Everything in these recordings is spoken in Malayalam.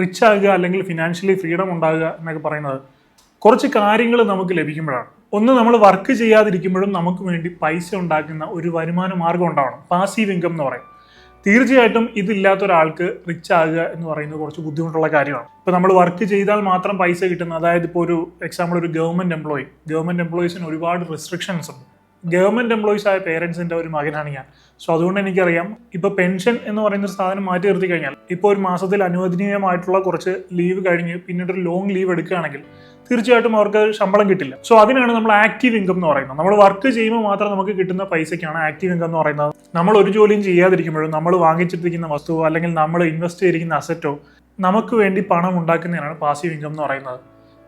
റിച്ച് ആകുക അല്ലെങ്കിൽ ഫിനാൻഷ്യലി ഫ്രീഡം ഉണ്ടാകുക എന്നൊക്കെ പറയുന്നത് കുറച്ച് കാര്യങ്ങൾ നമുക്ക് ലഭിക്കുമ്പോഴാണ്. ഒന്ന് നമ്മൾ വർക്ക് ചെയ്യാതിരിക്കുമ്പോഴും നമുക്ക് വേണ്ടി പൈസ ഉണ്ടാക്കുന്ന ഒരു വരുമാന മാർഗം ഉണ്ടാവണം. പാസീവ് ഇൻകം എന്ന് പറയും. തീർച്ചയായിട്ടും ഇതില്ലാത്ത ഒരാൾക്ക് റിച്ച് ആകുക എന്ന് പറയുന്നത് കുറച്ച് ബുദ്ധിമുട്ടുള്ള കാര്യമാണ്. ഇപ്പം നമ്മൾ വർക്ക് ചെയ്താൽ മാത്രം പൈസ കിട്ടുന്ന അതായത് ഇപ്പോൾ ഒരു എക്സാമ്പിൾ ഒരു ഗവൺമെന്റ് എംപ്ലോയി ഗവൺമെന്റ് എംപ്ലോയീസിന് ഒരുപാട് റെസ്ട്രിക്ഷൻസ് ഉണ്ട്. ഗവൺമെന്റ് എംപ്ലോയീസ് ആയ പേരൻസിന്റെ ഒരു മകനാണ് ഞാൻ. സോ അതുകൊണ്ട് എനിക്കറിയാം ഇപ്പൊ പെൻഷൻ എന്ന് പറയുന്ന ഒരു സാധനം മാറ്റി നിർത്തി കഴിഞ്ഞാൽ ഇപ്പോൾ ഒരു മാസത്തിൽ അനുവദനീയമായിട്ടുള്ള കുറച്ച് ലീവ് കഴിഞ്ഞ് പിന്നീട് ഒരു ലോങ് ലീവ് എടുക്കുകയാണെങ്കിൽ തീർച്ചയായിട്ടും അവർക്ക് ശമ്പളം കിട്ടില്ല. സോ അതിനാണ് നമ്മൾ ആക്റ്റീവ് ഇൻകം എന്ന് പറയുന്നത്. നമ്മൾ വർക്ക് ചെയ്യുമ്പോൾ മാത്രം നമുക്ക് കിട്ടുന്ന പൈസയ്ക്കാണ് ആക്റ്റീവ് ഇൻകം എന്ന് പറയുന്നത്. നമ്മൾ ഒരു ജോലിയും ചെയ്യാതിരിക്കുമ്പോഴും നമ്മൾ വാങ്ങിച്ചിട്ടിരിക്കുന്ന വസ്തുവോ അല്ലെങ്കിൽ നമ്മൾ ഇൻവെസ്റ്റ് ചെയ്തിരിക്കുന്ന അസറ്റോ നമുക്ക് വേണ്ടി പണം ഉണ്ടാക്കുന്നതിനാണ് പാസീവ് ഇൻകം എന്ന് പറയുന്നത്.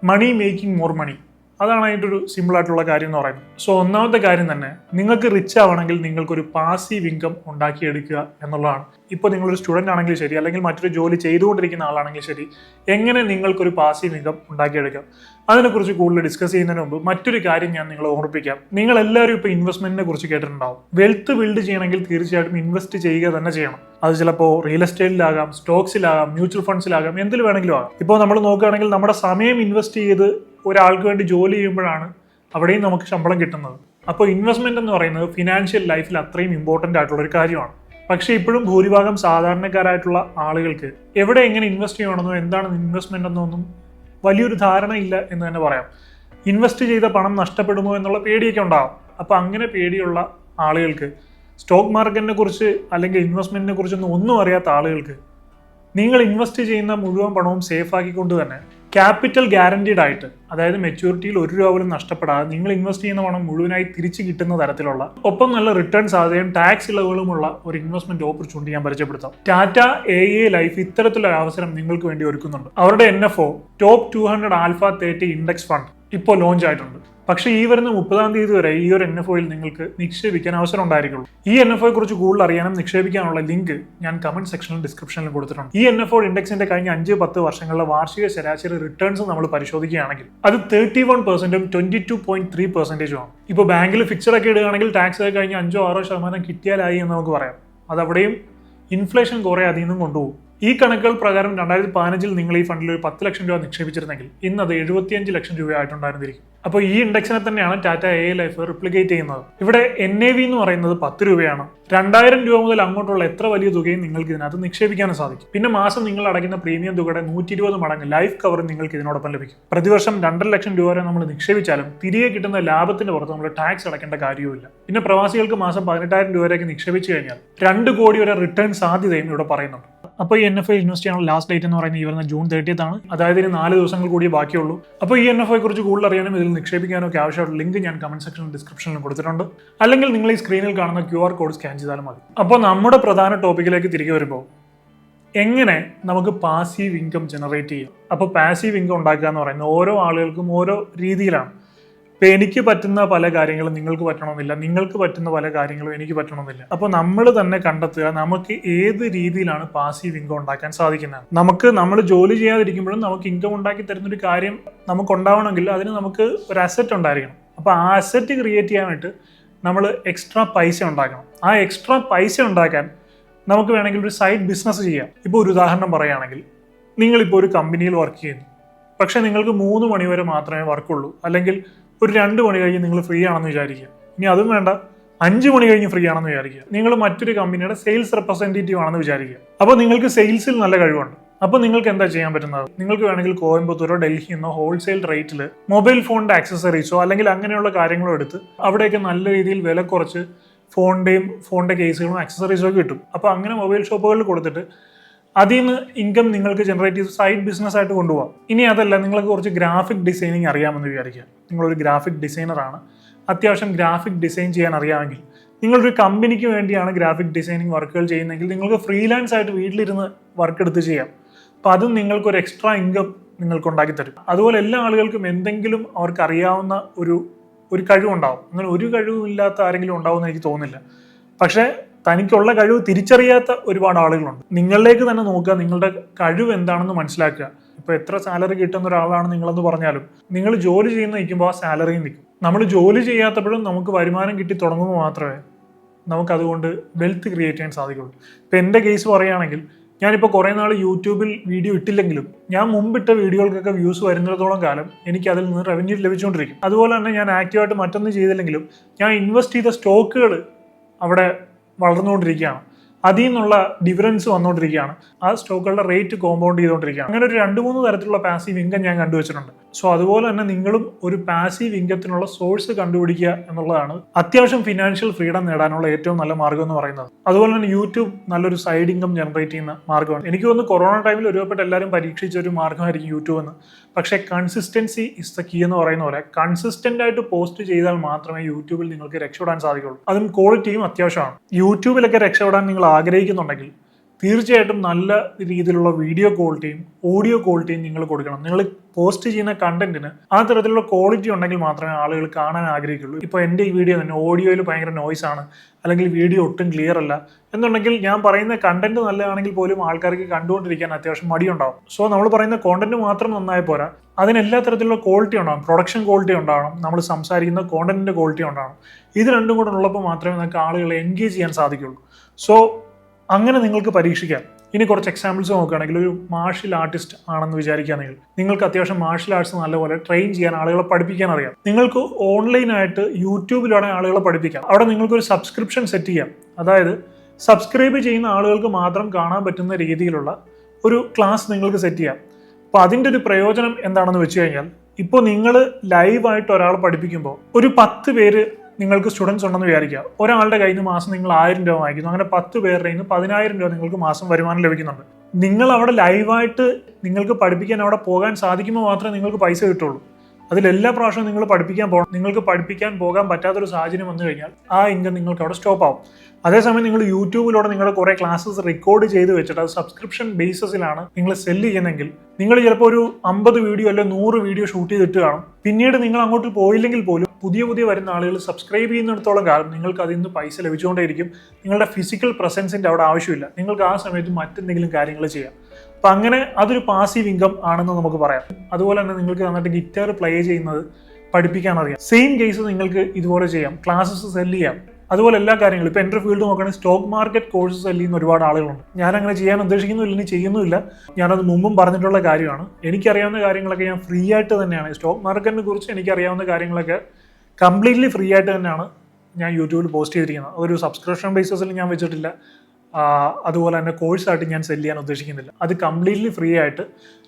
Money making more money. അതാണ് അതിന്റെ ഒരു സിമ്പിളായിട്ടുള്ള കാര്യം എന്ന് പറയുന്നത്. സോ ഒന്നാമത്തെ കാര്യം തന്നെ നിങ്ങൾക്ക് റിച്ച് ആവണമെങ്കിൽ നിങ്ങൾക്കൊരു പാസീവ് ഇൻകം ഉണ്ടാക്കിയെടുക്കുക എന്നുള്ളതാണ്. ഇപ്പോൾ നിങ്ങളൊരു സ്റ്റുഡന്റ് ആണെങ്കിലും ശരി അല്ലെങ്കിൽ മറ്റൊരു ജോലി ചെയ്തുകൊണ്ടിരിക്കുന്ന ആളാണെങ്കിലും ശരി എങ്ങനെ നിങ്ങൾക്കൊരു പാസീവ് ഇൻകം ഉണ്ടാക്കിയെടുക്കാം? അതിനെക്കുറിച്ച് കൂടുതൽ ഡിസ്കസ് ചെയ്യുന്നതിന് മുമ്പ് മറ്റൊരു കാര്യം ഞാൻ നിങ്ങളെ ഓർമ്മിപ്പിക്കാം. നിങ്ങൾ എല്ലാവരും ഇപ്പോൾ ഇൻവെസ്റ്റ്മെന്റിനെ കുറിച്ച് കേട്ടിട്ടുണ്ടാവും. വെൽത്ത് ബിൽഡ് ചെയ്യണമെങ്കിൽ തീർച്ചയായിട്ടും ഇൻവെസ്റ്റ് ചെയ്യുക തന്നെ ചെയ്യണം. അത് ചിലപ്പോൾ റിയൽ എസ്റ്റേറ്റിലാകാം സ്റ്റോക്സിലാകാം മ്യൂച്വൽ ഫണ്ട്സിലാകാം എന്തിൽ വേണമെങ്കിലും ആകാം. ഇപ്പോൾ നമ്മൾ നോക്കുകയാണെങ്കിൽ നമ്മുടെ സമയം ഇൻവെസ്റ്റ് ചെയ്ത് ഒരാൾക്ക് വേണ്ടി ജോലി ചെയ്യുമ്പോഴാണ് അവിടെയും നമുക്ക് ശമ്പളം കിട്ടുന്നത്. അപ്പോൾ ഇൻവെസ്റ്റ്മെന്റ് എന്ന് പറയുന്നത് ഫിനാൻഷ്യൽ ലൈഫിൽ അത്രയും ഇമ്പോർട്ടന്റ് ആയിട്ടുള്ള ഒരു കാര്യമാണ്. പക്ഷേ ഇപ്പോഴും ഭൂരിഭാഗം സാധാരണക്കാരായിട്ടുള്ള ആളുകൾക്ക് എവിടെ എങ്ങനെ ഇൻവെസ്റ്റ് ചെയ്യണമെന്നോ എന്താണ് ഇൻവെസ്റ്റ്മെന്റ് എന്നൊന്നും വലിയൊരു ധാരണയില്ല എന്ന് തന്നെ പറയാം. ഇൻവെസ്റ്റ് ചെയ്ത പണം നഷ്ടപ്പെടുമോ എന്നുള്ള പേടിയൊക്കെ ഉണ്ടാകും അപ്പോൾ അങ്ങനെ പേടിയുള്ള ആളുകൾക്ക് സ്റ്റോക്ക് മാർക്കറ്റിനെ കുറിച്ച് അല്ലെങ്കിൽ ഇൻവെസ്റ്റ്മെന്റിനെ കുറിച്ചൊന്നും ഒന്നും അറിയാത്ത ആളുകൾക്ക് നിങ്ങൾ ഇൻവെസ്റ്റ് ചെയ്യുന്ന മുഴുവൻ പണവും സേഫ് ആക്കിക്കൊണ്ട് തന്നെ ക്യാപിറ്റൽ ഗ്യാരണ്ടീഡ് ആയിട്ട് അതായത് മെച്യൂരിറ്റിയിൽ ഒരു രൂപ പോലും നഷ്ടപ്പെടാതെ നിങ്ങൾ ഇൻവെസ്റ്റ് ചെയ്യുന്ന പണം മുഴുവനായി തിരിച്ചു കിട്ടുന്ന തരത്തിലുള്ള ഒപ്പം നല്ല റിട്ടേൺ സാധ്യതയും ടാക്സ് ഇളവുകളുമുള്ള ഒരു ഇൻവെസ്റ്റ്മെന്റ് ഓപ്പർച്യൂണിറ്റി ഞാൻ പരിചയപ്പെടുത്താം. ടാറ്റ എ എ ലൈഫ് ഇത്തരത്തിലൊരു അവസരം നിങ്ങൾക്ക് വേണ്ടി ഒരുക്കുന്നുണ്ട്. അവരുടെ N F O top two hundred alpha thirty index fund ഇപ്പോൾ ലോഞ്ച് ആയിട്ടുണ്ട്. പക്ഷേ ഈ വരുന്ന മുപ്പതാം തീയതി വരെ ഈ ഒരു എൻ എഫ് ഒയിൽ നിങ്ങൾക്ക് നിക്ഷേപിക്കാൻ അവസരം ഉണ്ടായിരിക്കുള്ളൂ. ഈ എൻ എഫ് ഒയെ കുറിച്ച് കൂടുതൽ അറിയാനും നിക്ഷേപിക്കാനുള്ള ലിങ്ക് ഞാൻ കമന്റ് സെക്ഷനിൽ ഡിസ്ക്രിപ്ഷനിൽ കൊടുത്തിട്ടുണ്ട്. ഈ എൻ എഫ് ഒ ഇൻഡെക്സിന്റെ കഴിഞ്ഞ അഞ്ച് പത്ത് വർഷങ്ങളിലെ വാർഷിക ശരാശരി റിട്ടേൺസ് നമ്മൾ പരിശോധിക്കുകയാണെങ്കിൽ അത് തേർട്ടി വൺ പെർസെന്റും ട്വന്റി ടു പോയിന്റ് ത്രീ പെർസെന്റേജും ആണ്. ഇപ്പോൾ ബാങ്കിൽ ഫിക്സഡ് ഒക്കെ ഇടുകയാണെങ്കിൽ ടാക്സ് ഒക്കെ കഴിഞ്ഞ് അഞ്ചോ ആറോ ശതമാനം കിട്ടിയാലായി എന്ന് നമുക്ക് പറയാം. അതവിടെയും ഇൻഫ്ലേഷൻ കുറെ അതിൽ നിന്നും കൊണ്ടുപോകും. ഈ കണക്കുകൾ പ്രകാരം രണ്ടായിരത്തി പതിനഞ്ചിൽ നിങ്ങൾ ഈ ഫണ്ടിൽ ഒരു പത്ത് ലക്ഷം രൂപ നിക്ഷേപിച്ചിരുന്നെങ്കിൽ ഇന്ന് അത് എഴുപത്തിയഞ്ച് ലക്ഷം രൂപയായിട്ടുണ്ടായിരുന്നിരിക്കും. അപ്പോൾ ഈ ഇൻഡെക്സിനെ തന്നെയാണ് ടാറ്റ എ ലൈഫ് റിപ്ലിക്കേറ്റ് ചെയ്യുന്നത്. ഇവിടെ എൻ എ വി എന്ന് പറയുന്നത് പത്ത് രൂപയാണ്. രണ്ടായിരം രൂപ മുതൽ അങ്ങോട്ടുള്ള എത്ര വലിയ തുകയും നിങ്ങൾക്ക് ഇതിനകത്ത് നിക്ഷേപിക്കാനും സാധിക്കും. പിന്നെ മാസം നിങ്ങൾ അടയ്ക്കുന്ന പ്രീമിയം തുകയുടെ നൂറ്റി ഇരുപത് മടങ്ങ് ലൈഫ് കവർ നിങ്ങൾക്ക് ഇതിനോടൊപ്പം ലഭിക്കും. പ്രതിവർഷം രണ്ടര ലക്ഷം രൂപ വരെ നമ്മൾ നിക്ഷേപിച്ചാലും തിരികെ കിട്ടുന്ന ലാഭത്തിന്റെ പുറത്ത് നമ്മൾ ടാക്സ് അടയ്ക്കേണ്ട കാര്യവുമില്ല. പിന്നെ പ്രവാസികൾക്ക് മാസം പതിനെട്ടായിരം രൂപ നിക്ഷേപിച്ചു കഴിഞ്ഞാൽ രണ്ട് കോടി വരെ റിട്ടേൺ സാധ്യതയും ഇവിടെ പറയുന്നുണ്ട്. അപ്പോൾ ഈ എൻ എഫ് ഐ ഇൻവെസ്റ്റ് ചെയ്യാനുള്ള ലാസ്റ്റ് ഡേറ്റ് എന്ന് പറയുന്നത് ഈ വരുന്ന ജൂൺ തേർട്ടിയത്ത് ആണ്. അതായത് ഇനി നാല് ദിവസങ്ങൾ കൂടി ബാക്കിയുള്ളൂ. അപ്പോൾ ഈ എൻ എഫ് ഐ കുറിച്ച് കൂടുതൽ അറിയാനും ഇതിൽ നിക്ഷേപിക്കാനോ ഒക്കെ ആവശ്യമായിട്ടുള്ള ലിങ്ക് ഞാൻ കമന്റ് സെക്ഷനിൽ ഡിസ്ക്രിപ്ഷനിൽ കൊടുത്തിട്ടുണ്ട്. അല്ലെങ്കിൽ നിങ്ങൾ ഈ സ്ക്രീനിൽ കാണുന്ന ക്യു ആർ കോഡ് സ്കാൻ ചെയ്താലും മതി. അപ്പോൾ നമ്മുടെ പ്രധാന ടോപ്പിക്കിലേക്ക് തിരികെ വരുമ്പോൾ എങ്ങനെ നമുക്ക് പാസീവ് ഇൻകം ജനറേറ്റ് ചെയ്യാം? അപ്പോൾ പാസീവ് ഇൻകം ഉണ്ടാക്കുക എന്ന് പറയുന്നത് ഓരോ ആളുകൾക്കും ഓരോ രീതിയിലാണ്. ഇപ്പൊ എനിക്ക് പറ്റുന്ന പല കാര്യങ്ങളും നിങ്ങൾക്ക് പറ്റണമെന്നില്ല നിങ്ങൾക്ക് പറ്റുന്ന പല കാര്യങ്ങളും എനിക്ക് പറ്റണമെന്നില്ല. അപ്പോൾ നമ്മൾ തന്നെ കണ്ടെത്തുക നമുക്ക് ഏത് രീതിയിലാണ് പാസീവ് ഇൻകം ഉണ്ടാക്കാൻ സാധിക്കുന്നത്. നമുക്ക് നമ്മൾ ജോലി ചെയ്യാതിരിക്കുമ്പോഴും നമുക്ക് ഇൻകം ഉണ്ടാക്കി തരുന്ന ഒരു കാര്യം നമുക്ക് ഉണ്ടാവണമെങ്കിൽ അതിന് നമുക്ക് ഒരു അസറ്റ് ഉണ്ടായിരിക്കണം. അപ്പോൾ ആ അസറ്റ് ക്രിയേറ്റ് ചെയ്യാനായിട്ട് നമ്മൾ എക്സ്ട്രാ പൈസ ഉണ്ടാക്കണം. ആ എക്സ്ട്രാ പൈസ ഉണ്ടാക്കാൻ നമുക്ക് വേണമെങ്കിൽ ഒരു സൈഡ് ബിസിനസ് ചെയ്യാം. ഇപ്പോൾ ഒരു ഉദാഹരണം പറയുകയാണെങ്കിൽ നിങ്ങളിപ്പോൾ ഒരു കമ്പനിയിൽ വർക്ക് ചെയ്യുന്നു. പക്ഷേ നിങ്ങൾക്ക് മൂന്ന് മണി വരെ മാത്രമേ വർക്കുള്ളൂ അല്ലെങ്കിൽ ഒരു രണ്ട് മണി കഴിഞ്ഞ് നിങ്ങൾ ഫ്രീ ആണെന്ന് വിചാരിക്കുക. ഇനി അതും വേണ്ട. അഞ്ച് മണി കഴിഞ്ഞ് ഫ്രീ ആണെന്ന് വിചാരിക്കുക. നിങ്ങൾ മറ്റൊരു കമ്പനിയുടെ സെയിൽസ് റെപ്രസെന്റേറ്റീവ് ആണെന്ന് വിചാരിക്കുക. അപ്പോൾ നിങ്ങൾക്ക് സെയിൽസിൽ നല്ല കഴിവുണ്ട്. അപ്പോൾ നിങ്ങൾക്ക് എന്താ ചെയ്യാൻ പറ്റുന്നത്? നിങ്ങൾക്ക് വേണമെങ്കിൽ കോയമ്പത്തൂരോ ഡൽഹി നിന്നോ ഹോൾസെയിൽ റേറ്റിൽ മൊബൈൽ ഫോണിന്റെ ആക്സസറീസോ അല്ലെങ്കിൽ അങ്ങനെയുള്ള കാര്യങ്ങളോ എടുത്ത് അവിടെയൊക്കെ നല്ല രീതിയിൽ വില കുറച്ച് ഫോണിന്റെയും ഫോണിന്റെ കേസുകളും ആക്സസറീസും ഒക്കെ കിട്ടും. അപ്പോൾ അങ്ങനെ മൊബൈൽ ഷോപ്പുകളിൽ കൊടുത്തിട്ട് അതിൽ നിന്ന് ഇൻകം നിങ്ങൾക്ക് ജനറേറ്റ് ചെയ്ത് സൈഡ് ബിസിനസ് ആയിട്ട് കൊണ്ടുപോകാം ഇനി അതല്ല നിങ്ങൾക്ക് കുറച്ച് ഗ്രാഫിക് ഡിസൈനിങ് അറിയാമെന്ന് വിചാരിക്കുക. നിങ്ങളൊരു ഗ്രാഫിക് ഡിസൈനറാണ് അത്യാവശ്യം ഗ്രാഫിക് ഡിസൈൻ ചെയ്യാൻ അറിയാമെങ്കിൽ നിങ്ങളൊരു കമ്പനിക്ക് വേണ്ടിയാണ് ഗ്രാഫിക് ഡിസൈനിങ് വർക്കുകൾ ചെയ്യുന്നതെങ്കിൽ നിങ്ങൾക്ക് ഫ്രീലാൻസ് ആയിട്ട് വീട്ടിലിരുന്ന് വർക്ക് എടുത്ത് ചെയ്യാം. അപ്പം അതും നിങ്ങൾക്കൊരു എക്സ്ട്രാ ഇൻകം നിങ്ങൾക്ക് ഉണ്ടാക്കി തരും അതുപോലെ എല്ലാ ആളുകൾക്കും എന്തെങ്കിലും അവർക്ക് അറിയാവുന്ന ഒരു ഒരു കഴിവുണ്ടാവും. അങ്ങനെ ഒരു കഴിവും ഇല്ലാത്ത ആരെങ്കിലും ഉണ്ടാവുമെന്ന് എനിക്ക് തോന്നുന്നില്ല. പക്ഷേ തനിക്കുള്ള കഴിവ് തിരിച്ചറിയാത്ത ഒരുപാട് ആളുകളുണ്ട്. നിങ്ങളിലേക്ക് തന്നെ നോക്കുക നിങ്ങളുടെ കഴിവ് എന്താണെന്ന് മനസ്സിലാക്കുക. ഇപ്പോൾ എത്ര സാലറി കിട്ടുന്ന ഒരാളാണ് നിങ്ങളെന്ന് പറഞ്ഞാലും നിങ്ങൾ ജോലി ചെയ്യുന്ന നിൽക്കുമ്പോൾ ആ സാലറിയും നിൽക്കും. നമ്മൾ ജോലി ചെയ്യാത്തപ്പോഴും നമുക്ക് വരുമാനം കിട്ടി തുടങ്ങുമ്പോൾ മാത്രമേ നമുക്കതുകൊണ്ട് വെൽത്ത് ക്രിയേറ്റ് ചെയ്യാൻ സാധിക്കുള്ളൂ. ഇപ്പൊ എന്റെ കേസ് പറയുകയാണെങ്കിൽ ഞാനിപ്പോൾ കുറേ നാൾ യൂട്യൂബിൽ വീഡിയോ ഇട്ടില്ലെങ്കിലും ഞാൻ മുമ്പിട്ട വീഡിയോകൾക്കൊക്കെ വ്യൂസ് വരുന്നിടത്തോളം കാലം എനിക്ക് അതിൽ നിന്ന് റവന്യൂ ലഭിച്ചുകൊണ്ടിരിക്കും. അതുപോലെ തന്നെ ഞാൻ ആക്റ്റീവായിട്ട് മറ്റൊന്നും ചെയ്തില്ലെങ്കിലും ഞാൻ ഇൻവെസ്റ്റ് ചെയ്ത സ്റ്റോക്കുകൾ അവിടെ വളർന്നുകൊണ്ടിരിക്കുകയാണ്. അതിൽ നിന്നുള്ള ഡിഫറൻസ് വന്നുകൊണ്ടിരിക്കുകയാണ്. ആ സ്റ്റോക്കുകളുടെ റേറ്റ് കോമ്പൗണ്ട് ചെയ്തുകൊണ്ടിരിക്കുകയാണ്. അങ്ങനെ ഒരു രണ്ട് മൂന്ന് തരത്തിലുള്ള പാസീവ് ഇൻകം ഞാൻ കണ്ടുവച്ചിട്ടുണ്ട്. സോ അതുപോലെ തന്നെ നിങ്ങളും ഒരു പാസീവ് ഇൻകത്തിനുള്ള സോഴ്സ് കണ്ടുപിടിക്കുക എന്നുള്ളതാണ് അത്യാവശ്യം ഫിനാൻഷ്യൽ ഫ്രീഡം നേടാനുള്ള ഏറ്റവും നല്ല മാർഗം എന്ന് പറയുന്നത്. അതുപോലെ തന്നെ യൂട്യൂബ് നല്ലൊരു സൈഡ് ഇൻകം ജനറേറ്റ് ചെയ്യുന്ന മാർഗമാണ്. എനിക്ക് തോന്നുന്നു കൊറോണ ടൈമിൽ ഒരുപാട് എല്ലാവരും പരീക്ഷിച്ച ഒരു മാർഗമായിരിക്കും യൂട്യൂബ് എന്ന്. പക്ഷേ കൺസിസ്റ്റൻസി ഇസ് ദ കീ എന്ന് പറയുന്ന പോലെ കൺസിസ്റ്റന്റ് ആയിട്ട് പോസ്റ്റ് ചെയ്താൽ മാത്രമേ യൂട്യൂബിൽ നിങ്ങൾക്ക് രക്ഷപ്പെടാൻ സാധിക്കുള്ളൂ. അതും ക്വാളിറ്റിയും അത്യാവശ്യമാണ്. യൂട്യൂബിലൊക്കെ രക്ഷപ്പെടാൻ നിങ്ങൾ ആഗ്രഹിക്കുന്നുണ്ടെങ്കിൽ തീർച്ചയായിട്ടും നല്ല രീതിയിലുള്ള വീഡിയോ ക്വാളിറ്റിയും ഓഡിയോ ക്വാളിറ്റിയും നിങ്ങൾ കൊടുക്കണം. നിങ്ങൾ പോസ്റ്റ് ചെയ്യുന്ന കണ്ടന്റിന് ആ തരത്തിലുള്ള ക്വാളിറ്റി ഉണ്ടെങ്കിൽ മാത്രമേ ആളുകൾ കാണാൻ ആഗ്രഹിക്കുള്ളൂ. ഇപ്പോൾ എന്റെ ഈ വീഡിയോ തന്നെ ഓഡിയോയിൽ ഭയങ്കര നോയ്സ് ആണ് അല്ലെങ്കിൽ വീഡിയോ ഒട്ടും ക്ലിയർ അല്ല എന്നുണ്ടെങ്കിൽ ഞാൻ പറയുന്ന കണ്ടന്റ് നല്ലതാണെങ്കിൽ പോലും ആൾക്കാർക്ക് കണ്ടുകൊണ്ടിരിക്കാൻ അത്യാവശ്യം മടിയുണ്ടാവും. സോ നമ്മൾ പറയുന്ന കോണ്ടന്റ് മാത്രം നന്നായി പോരാ. അതിനെല്ലാ തരത്തിലുള്ള ക്വാളിറ്റി ഉണ്ടാവും. പ്രൊഡക്ഷൻ ക്വാളിറ്റി ഉണ്ടാവണം. നമ്മൾ സംസാരിക്കുന്ന കോണ്ടന്റിന്റെ ക്വാളിറ്റി ഉണ്ടാവണം. ഇത് രണ്ടും കൂടെ ഉള്ളപ്പോൾ മാത്രമേ നമുക്ക് ആളുകളെ എൻഗേജ് ചെയ്യാൻ സാധിക്കുള്ളൂ. സോ അങ്ങനെ നിങ്ങൾക്ക് പരീക്ഷിക്കാം. ഇനി കുറച്ച് എക്സാമ്പിൾസ് നോക്കുകയാണെങ്കിൽ ഒരു മാർഷ്യൽ ആർട്ടിസ്റ്റ് ആണെന്ന് വിചാരിക്കുകയാണെങ്കിൽ നിങ്ങൾക്ക് അത്യാവശ്യം മാർഷ്യൽ ആർട്സ് നല്ലപോലെ ട്രെയിൻ ചെയ്യാൻ ആളുകളെ പഠിപ്പിക്കാൻ അറിയാം. നിങ്ങൾക്ക് ഓൺലൈനായിട്ട് യൂട്യൂബിലൂടെ ആളുകളെ പഠിപ്പിക്കാം. അവിടെ നിങ്ങൾക്ക് ഒരു സബ്സ്ക്രിപ്ഷൻ സെറ്റ് ചെയ്യാം. അതായത് സബ്സ്ക്രൈബ് ചെയ്യുന്ന ആളുകൾക്ക് മാത്രം കാണാൻ പറ്റുന്ന രീതിയിലുള്ള ഒരു ക്ലാസ് നിങ്ങൾക്ക് സെറ്റ് ചെയ്യാം. അപ്പോൾ അതിന്റെ ഒരു പ്രയോജനം എന്താണെന്ന് വെച്ച് കഴിഞ്ഞാൽ ഇപ്പോൾ നിങ്ങൾ ലൈവായിട്ട് ഒരാളെ പഠിപ്പിക്കുമ്പോൾ ഒരു പത്ത് പേര് നിങ്ങൾക്ക് സ്റ്റുഡൻസ് ഉണ്ടെന്ന് വിചാരിക്കുക. ഒരാളുടെ കയ്യിൽ നിന്ന് മാസം നിങ്ങൾ ആയിരം രൂപ വാങ്ങിക്കുന്നു. അങ്ങനെ പത്ത് പേരുടെ നിന്ന് പതിനായിരം രൂപ നിങ്ങൾക്ക് മാസം വരുമാനം ലഭിക്കുന്നുണ്ട്. നിങ്ങൾ അവിടെ ലൈവായിട്ട് നിങ്ങൾക്ക് പഠിപ്പിക്കാൻ അവിടെ പോകാൻ സാധിക്കുമ്പോൾ മാത്രമേ നിങ്ങൾക്ക് പൈസ കിട്ടുള്ളൂ. അതിലെല്ലാ പ്രാവശ്യവും നിങ്ങൾ പഠിപ്പിക്കാൻ പോകണം. നിങ്ങൾക്ക് പഠിപ്പിക്കാൻ പോകാൻ പറ്റാത്തൊരു സാഹചര്യം വന്നു കഴിഞ്ഞാൽ ആ ഇൻകം നിങ്ങൾക്ക് അവിടെ സ്റ്റോപ്പ് ആവും. അതേസമയം നിങ്ങൾ യൂട്യൂബിലൂടെ നിങ്ങളുടെ കുറേ ക്ലാസ്സസ് റെക്കോർഡ് ചെയ്ത് വെച്ചിട്ട് അത് സബ്സ്ക്രിപ്ഷൻ ബേസിസിലാണ് നിങ്ങൾ സെല്ല് ചെയ്യുന്നതെങ്കിൽ നിങ്ങൾ ചിലപ്പോൾ ഒരു അമ്പത് വീഡിയോ അല്ലെങ്കിൽ നൂറ് വീഡിയോ ഷൂട്ട് ചെയ്തിട്ട് കാണും. പിന്നീട് നിങ്ങൾ അങ്ങോട്ട് പോയില്ലെങ്കിൽ പോലും പുതിയ പുതിയ വരുന്ന ആളുകൾ സബ്സ്ക്രൈബ് ചെയ്യുന്നിടത്തോളം കാലം നിങ്ങൾക്ക് അതിൽ നിന്ന് പൈസ ലഭിച്ചുകൊണ്ടേയിരിക്കും. നിങ്ങളുടെ ഫിസിക്കൽ പ്രസൻസിന്റെ അവിടെ ആവശ്യമില്ല. നിങ്ങൾക്ക് ആ സമയത്ത് മറ്റെന്തെങ്കിലും കാര്യങ്ങൾ ചെയ്യാം. അപ്പം അങ്ങനെ അതൊരു പാസീവ് ഇൻകം ആണെന്ന് നമുക്ക് പറയാം. അതുപോലെ തന്നെ നിങ്ങൾക്ക് നന്നായിട്ട് ഗിറ്റാർ പ്ലേ ചെയ്യുന്നത് പഠിപ്പിക്കാൻ അറിയാം. സെയിം കേസ് നിങ്ങൾക്ക് ഇതുപോലെ ചെയ്യാം. ക്ലാസ്സസ് സെൽ ചെയ്യാം. അതുപോലെ എല്ലാ കാര്യങ്ങളും. ഇപ്പോൾ എന്റെ ഫീൽഡ് നോക്കുകയാണെങ്കിൽ സ്റ്റോക്ക് മാർക്കറ്റ് കോഴ്സ് സെല്ല് ചെയ്യുന്ന ഒരുപാട് ആളുകളുണ്ട്. ഞാൻ അങ്ങനെ ചെയ്യാൻ ഉദ്ദേശിക്കുന്നില്ല ഇനി ചെയ്യുന്നുമില്ല. ഞാനത് മുമ്പും പറഞ്ഞിട്ടുള്ള കാര്യമാണ്. എനിക്കറിയാവുന്ന കാര്യങ്ങളൊക്കെ ഞാൻ ഫ്രീ ആയിട്ട് തന്നെയാണ്. സ്റ്റോക്ക് മാർക്കറ്റിനെ കുറിച്ച് എനിക്കറിയാവുന്ന കാര്യങ്ങളൊക്കെ കംപ്ലീറ്റ്ലി ഫ്രീ ആയിട്ട് തന്നെയാണ് ഞാൻ യൂട്യൂബിൽ പോസ്റ്റ് ചെയ്തിരിക്കുന്നത്. ഒരു സബ്സ്ക്രിപ്ഷൻ ബേസിസിൽ ഞാൻ വെച്ചിട്ടില്ല. അതുപോലെ തന്നെ കോഴ്സായിട്ട് ഞാൻ സെൽ ചെയ്യാൻ ഉദ്ദേശിക്കുന്നില്ല. അത് കംപ്ലീറ്റ്ലി ഫ്രീ ആയിട്ട്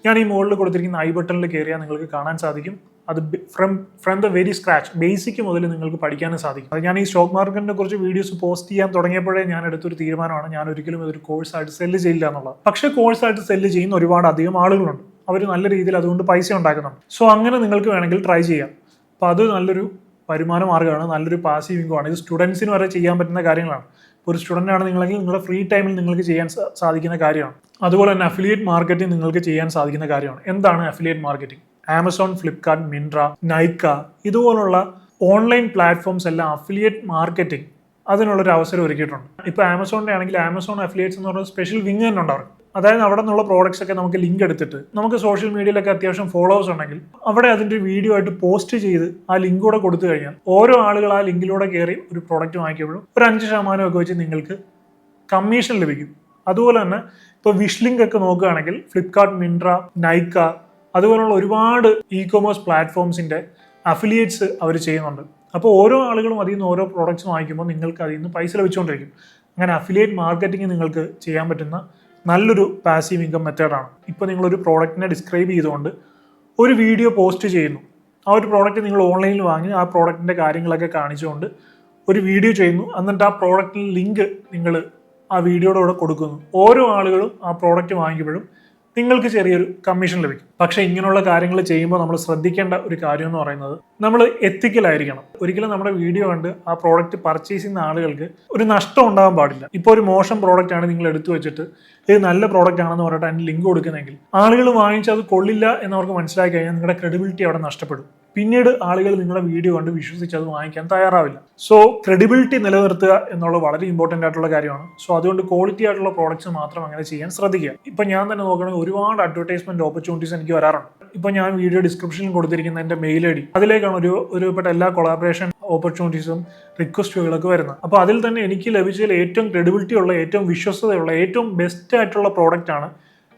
ഞാൻ ഈ മുകളിൽ കൊടുത്തിരിക്കുന്ന ഐ ബട്ടണിൽ കയറിയാൽ നിങ്ങൾക്ക് കാണാൻ സാധിക്കും. അത് from from the very scratch basic മുതൽ നിങ്ങൾക്ക് പഠിക്കാനും സാധിക്കും. അത് ഞാൻ ഈ സ്റ്റോക്ക് മാർക്കറ്റിനെ കുറിച്ച് വീഡിയോസ് പോസ്റ്റ് ചെയ്യാൻ തുടങ്ങിയപ്പോഴേ ഞാൻ എടുത്തൊരു തീരുമാനമാണ് ഞാൻ ഒരിക്കലും ഇതൊരു കോഴ്സായിട്ട് സെല്ല് ചെയ്യില്ല എന്നുള്ളത്. പക്ഷേ കോഴ്സായിട്ട് സെല്ല് ചെയ്യുന്ന ഒരുപാട് അധികം ആളുകളുണ്ട്. അവർ നല്ല രീതിയിൽ അതുകൊണ്ട് പൈസ ഉണ്ടാക്കുന്നുണ്ട്. സോ അങ്ങനെ നിങ്ങൾക്ക് വേണമെങ്കിൽ ട്രൈ ചെയ്യാം. അപ്പോൾ അത് നല്ലൊരു വരുമാന മാർഗമാണ് നല്ലൊരു പാസീവ് ആണ്. ഇത് സ്റ്റുഡൻസിന് വരെ ചെയ്യാൻ പറ്റുന്ന കാര്യങ്ങളാണ്. ഒരു സ്റ്റുഡന്റ് ആണ് നിങ്ങളെങ്കിൽ നിങ്ങളുടെ ഫ്രീ ടൈമിൽ നിങ്ങൾക്ക് ചെയ്യാൻ സാധിക്കുന്ന കാര്യമാണ്. അതുപോലെ തന്നെ അഫിലിയേറ്റ് മാർക്കറ്റിംഗ് നിങ്ങൾക്ക് ചെയ്യാൻ സാധിക്കുന്ന കാര്യമാണ്. എന്താണ് affiliate marketing Amazon Flipkart Myntra Nykaa ഇതുപോലുള്ള ഓൺലൈൻ പ്ലാറ്റ്ഫോംസ് എല്ലാം അഫിലിയേറ്റ് മാർക്കറ്റിംഗ് അതിനുള്ളൊരു അവസരം ഒരുക്കിയിട്ടുണ്ട്. ഇപ്പോൾ ആമസോണിന്റെ ആണെങ്കിൽ ആമസോൺ അഫിലിയേറ്റ്സ് എന്ന് പറഞ്ഞ സ്പെഷ്യൽ വിങ് തന്നെ ഉണ്ട് അവർക്ക്. അതായത് അവിടെ നിന്നുള്ള പ്രോഡക്ട്സ് ഒക്കെ നമുക്ക് ലിങ്ക് എടുത്തിട്ട് നമുക്ക് സോഷ്യൽ മീഡിയയിലൊക്കെ അത്യാവശ്യം ഫോളോവേഴ്സ് ഉണ്ടെങ്കിൽ അവിടെ അതിന്റെ വീഡിയോ ആയിട്ട് പോസ്റ്റ് ചെയ്ത് ആ ലിങ്ക് കൂടെ കൊടുത്തു കഴിഞ്ഞാൽ ഓരോ ആളുകൾ ആ ലിങ്കിലൂടെ കയറി ഒരു പ്രോഡക്റ്റ് വാങ്ങിക്കുമ്പോഴും ഒരു അഞ്ച് ശതമാനമൊക്കെ വെച്ച് നിങ്ങൾക്ക് കമ്മീഷൻ ലഭിക്കും. അതുപോലെ തന്നെ ഇപ്പോൾ വിഷ് ലിങ്ക് ഒക്കെ നോക്കുകയാണെങ്കിൽ ഫ്ലിപ്കാർട്ട് മിൻട്ര നൈക്ക അതുപോലുള്ള ഒരുപാട് ഇ കൊമേഴ്സ് പ്ലാറ്റ്ഫോംസിന്റെ അഫിലിയേറ്റ്സ് അവർ ചെയ്യുന്നുണ്ട്. അപ്പോൾ ഓരോ ആളുകളും അതിൽ നിന്ന് ഓരോ പ്രോഡക്റ്റ്സ് വാങ്ങിക്കുമ്പോൾ നിങ്ങൾക്ക് അതിൽ നിന്ന് പൈസ ലഭിച്ചുകൊണ്ടിരിക്കും. അങ്ങനെ അഫിലിയേറ്റ് മാർക്കറ്റിംഗ് നിങ്ങൾക്ക് ചെയ്യാൻ പറ്റുന്ന നല്ലൊരു പാസീവ് ഇൻകം മെത്തേഡാണ് ഇപ്പോൾ നിങ്ങളൊരു പ്രോഡക്റ്റിനെ ഡിസ്ക്രൈബ് ചെയ്തുകൊണ്ട് ഒരു വീഡിയോ പോസ്റ്റ് ചെയ്യുന്നു. ആ ഒരു പ്രോഡക്റ്റ് നിങ്ങൾ ഓൺലൈനിൽ വാങ്ങി ആ പ്രോഡക്റ്റിന്റെ കാര്യങ്ങളൊക്കെ കാണിച്ചുകൊണ്ട് ഒരു വീഡിയോ ചെയ്യുന്നു. എന്നിട്ട് ആ പ്രോഡക്റ്റിന് ലിങ്ക് നിങ്ങൾ ആ വീഡിയോയുടെ കൂടെ കൊടുക്കുന്നു. ഓരോ ആളുകളും ആ പ്രോഡക്റ്റ് വാങ്ങിക്കുമ്പോഴും നിങ്ങൾക്ക് ചെറിയൊരു കമ്മീഷൻ ലഭിക്കും. പക്ഷെ ഇങ്ങനെയുള്ള കാര്യങ്ങൾ ചെയ്യുമ്പോൾ നമ്മൾ ശ്രദ്ധിക്കേണ്ട ഒരു കാര്യം എന്ന് പറയുന്നത് നമ്മൾ എത്തിക്കലായിരിക്കണം ഒരിക്കലും നമ്മുടെ വീഡിയോ കണ്ട് ആ പ്രോഡക്റ്റ് പർച്ചേസ് ചെയ്യുന്ന ആളുകൾക്ക് ഒരു നഷ്ടം ഉണ്ടാകാൻ പാടില്ല. ഇപ്പോൾ ഒരു മോശം പ്രോഡക്റ്റ് ആണ് നിങ്ങൾ എടുത്തു വെച്ചിട്ട് ഇത് നല്ല പ്രോഡക്റ്റ് ആണെന്ന് പറഞ്ഞിട്ട് അതിന് ലിങ്ക് കൊടുക്കുന്നെങ്കിൽ ആളുകൾ വാങ്ങിച്ച് അത് കൊള്ളില്ല എന്നവർക്ക് മനസ്സിലാക്കി കഴിഞ്ഞാൽ നിങ്ങളുടെ ക്രെഡിബിലിറ്റി അവിടെ നഷ്ടപ്പെടും. പിന്നീട് ആളുകൾ നിങ്ങളുടെ വീഡിയോ കണ്ട് വിശ്വസിച്ച് അത് വാങ്ങിക്കാൻ തയ്യാറാവില്ല. സോ ക്രെഡിബിലിറ്റി നിലനിർത്തുക എന്നുള്ളത് വളരെ ഇമ്പോർട്ടന്റ് ആയിട്ടുള്ള കാര്യമാണ്. സോ അതുകൊണ്ട് ക്വാളിറ്റി ആയിട്ടുള്ള പ്രോഡക്റ്റ്സ് മാത്രം അങ്ങനെ ചെയ്യാൻ ശ്രദ്ധിക്കുക. ഇപ്പം ഞാൻ തന്നെ നോക്കുകയാണെങ്കിൽ ഒരുപാട് അഡ്വർടൈസ്മെന്റ് ഓപ്പർച്യൂണിറ്റീസ് എനിക്ക് വരാറുണ്ട്. ഇപ്പം ഞാൻ വീഡിയോ ഡിസ്ക്രിപ്ഷനിൽ കൊടുത്തിരിക്കുന്ന എന്റെ മെയിൽ ഐ ഡി അതിലേക്കാണ് ഒരു ഒരുപെട്ട എല്ലാ കൊളാബറേഷൻ ഓപ്പർച്യൂണിറ്റീസും റിക്വസ്റ്റുകളൊക്കെ വരുന്നത്. അപ്പോൾ അതിൽ തന്നെ എനിക്ക് ലഭിച്ചതിൽ ഏറ്റവും ക്രെഡിബിലിറ്റി ഉള്ള ഏറ്റവും വിശ്വസതയുള്ള ഏറ്റവും ബെസ്റ്റ് ആയിട്ടുള്ള പ്രോഡക്റ്റ് ആണ്